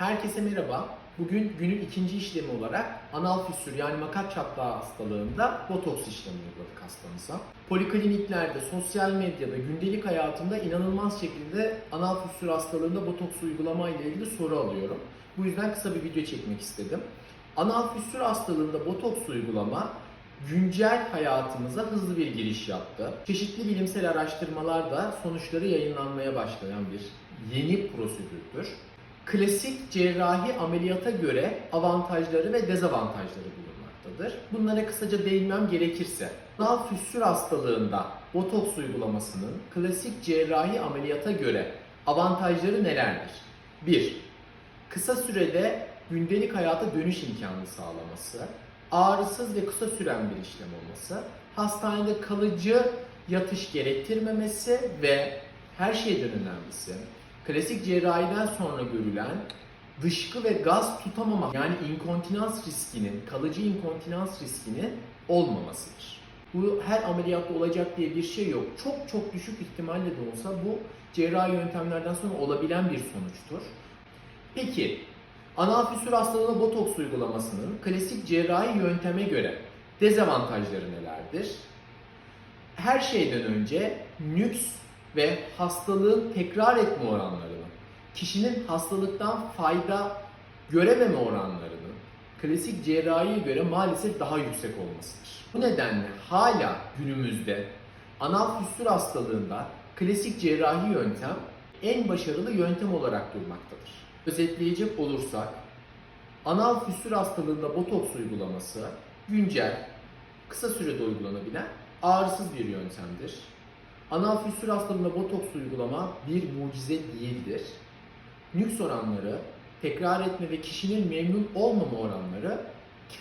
Herkese merhaba. Bugün günün ikinci işlemi olarak anal fissür yani makat çatlağı hastalığında botoks işlemi uyguladık hastamıza. Polikliniklerde, sosyal medyada, gündelik hayatımda inanılmaz şekilde anal fissür hastalığında botoks uygulama ile ilgili soru alıyorum. Bu yüzden kısa bir video çekmek istedim. Anal fissür hastalığında botoks uygulama güncel hayatımıza hızlı bir giriş yaptı. Çeşitli bilimsel araştırmalarda sonuçları yayınlanmaya başlayan bir yeni prosedürdür. Klasik cerrahi ameliyata göre avantajları ve dezavantajları bulunmaktadır. Bunlara kısaca değinmem gerekirse, anal füssür hastalığında botoks uygulamasının klasik cerrahi ameliyata göre avantajları nelerdir? 1. Kısa sürede gündelik hayata dönüş imkanı sağlaması, ağrısız ve kısa süren bir işlem olması, hastanede kalıcı yatış gerektirmemesi ve her şeyden önemlisi klasik cerrahiden sonra görülen dışkı ve gaz tutamama yani inkontinans riskinin, kalıcı inkontinans riskinin olmamasıdır. Bu her ameliyatta olacak diye bir şey yok. Çok çok düşük ihtimalle de olsa bu cerrahi yöntemlerden sonra olabilen bir sonuçtur. Peki anal füsür hastalığına botoks uygulamasının klasik cerrahi yönteme göre dezavantajları nelerdir? Her şeyden önce nüks ve hastalığın tekrar etme oranlarının, kişinin hastalıktan fayda görememe oranlarının klasik cerrahiye göre maalesef daha yüksek olmasıdır. Bu nedenle hala günümüzde anal füstür hastalığında klasik cerrahi yöntem en başarılı yöntem olarak durmaktadır. Özetleyecek olursak, anal füstür hastalığında botoks uygulaması güncel, kısa sürede uygulanabilen ağrısız bir yöntemdir. Anal füstür hastalığında botoks uygulama bir mucize değildir. Nüks oranları, tekrar etme ve kişinin memnun olmama oranları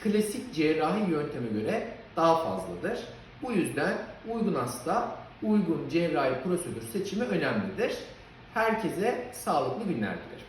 klasik cerrahi yönteme göre daha fazladır. Bu yüzden uygun hasta, uygun cerrahi prosedür seçimi önemlidir. Herkese sağlıklı günler dilerim.